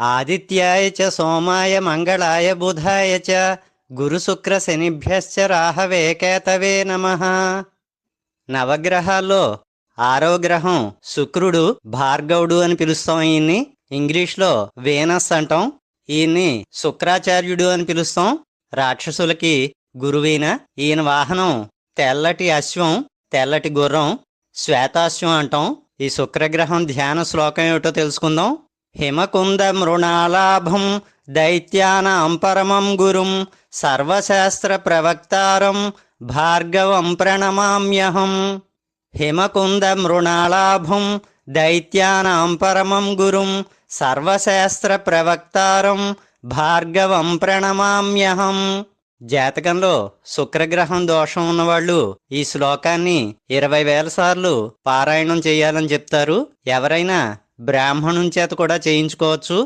ఆదిత్యాయ చ సోమాయ మంగళాయ బుధాయ చ గురుశుక్ర శనిభ్యశ్చ రాహవే కేతవే నమ. నవగ్రహాల్లో ఆరో గ్రహం శుక్రుడు భార్గవుడు అని పిలుస్తాం ఈయన్ని ఇంగ్లీష్లో వేనస్ అంటాం. ఈయన్ని శుక్రాచార్యుడు అని పిలుస్తాం. రాక్షసులకి గురువైన ఈయన వాహనం తెల్లటి అశ్వం తెల్లటి గుర్రం శ్వేతాశ్వం అంటాం. ఈ శుక్రగ్రహం ధ్యాన శ్లోకం ఏమిటో తెలుసుకుందాం. హిమకుంద మృణాలాభం దైత్యానాం పరమం గురుం సర్వశాస్త్ర ప్రవక్తారం భార్గవం ప్రణమామ్యహం. హిమకుంద మృణాలాభం దైత్యానాం పరమం గురుం సర్వశాస్త్ర ప్రవక్తారం భార్గవం ప్రణమామ్యహం. జాతకంలో శుక్రగ్రహం దోషం ఉన్నవాళ్ళు ఈ శ్లోకాన్ని ఇరవై వేల సార్లు పారాయణం చేయాలని చెప్తారు. ఎవరైనా బ్రాహ్మణుని చేత కూడా చేయించుకోవచ్చు.